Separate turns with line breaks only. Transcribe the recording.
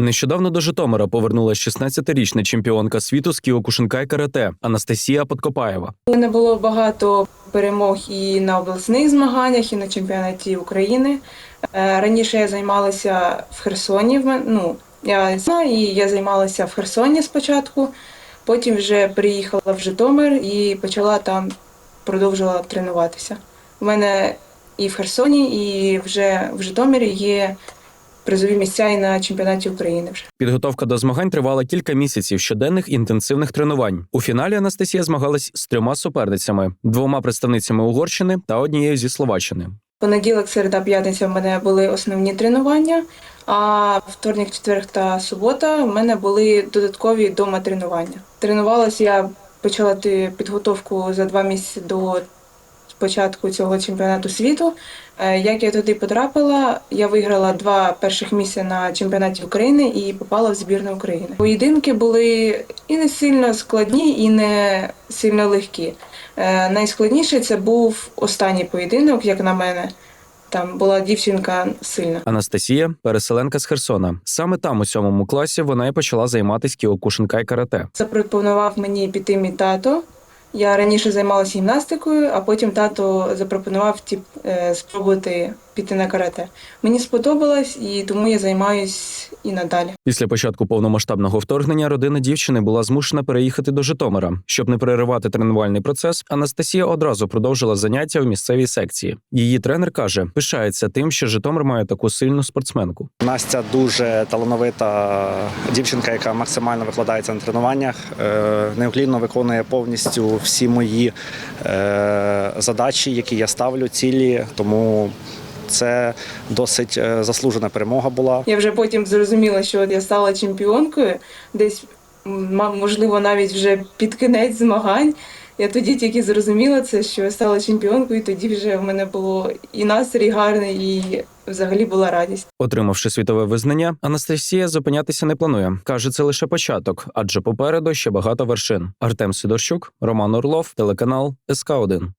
Нещодавно до Житомира повернулася 16-річна чемпіонка світу з кіокушинкай карате Анастасія Подкопаєва.
У мене було багато перемог і на обласних змаганнях, і на чемпіонаті України. Е, Раніше я займалася в Херсоні. Ну, я і я займалася в Херсоні спочатку. Потім вже приїхала в Житомир і почала там продовжила тренуватися. У мене і в Херсоні, і вже в Житомирі є призові місця і на чемпіонаті України вже.
Підготовка до змагань тривала кілька місяців щоденних інтенсивних тренувань. У фіналі Анастасія змагалась з трьома суперницями: двома представницями Угорщини та однією зі Словаччини.
Понеділок, середа, п'ятниця в мене були основні тренування, а вторник, четверг та субота в мене були додаткові дома тренування. Тренувалася я почала ти- підготовку за два місяці до початку цього чемпіонату світу. Е, Як я туди потрапила, я виграла два перших місця на чемпіонаті України і попала в збірну України. Поєдинки були і не сильно складні, і не сильно легкі. Е, Найскладніше це був останній поєдинок, як на мене. Там була дівчинка сильна.
Анастасія переселенка з Херсона. Саме там, у сьомому класі, вона і почала займатися кіокушинкай карате.
Запропонував мені піти мій тато. Я раніше займалася гімнастикою, а потім тато запропонував тип, е, спробувати піти на карате. Мені сподобалось, і тому я займаюсь і надалі.
Після початку повномасштабного вторгнення родина дівчини була змушена переїхати до Житомира. Щоб не переривати тренувальний процес, Анастасія одразу продовжила заняття в місцевій секції. Її тренер каже, пишається тим, що Житомир має таку сильну спортсменку.
Настя дуже талановита дівчинка, яка максимально викладається на тренуваннях, е, неуклінно виконує повністю всі мої е, задачі, які я ставлю, цілі. Тому це досить е, заслужена перемога була.
Я вже потім зрозуміла, що от я стала чемпіонкою, десь можливо навіть вже під кінець змагань. Я тоді тільки зрозуміла це, що я стала чемпіонкою, і тоді вже в мене було і настрій гарний, і взагалі була радість.
Отримавши світове визнання, Анастасія зупинятися не планує. каже, це лише початок, адже попереду ще багато вершин. Артем Сидорчук, Роман Орлов, телеканал СК 1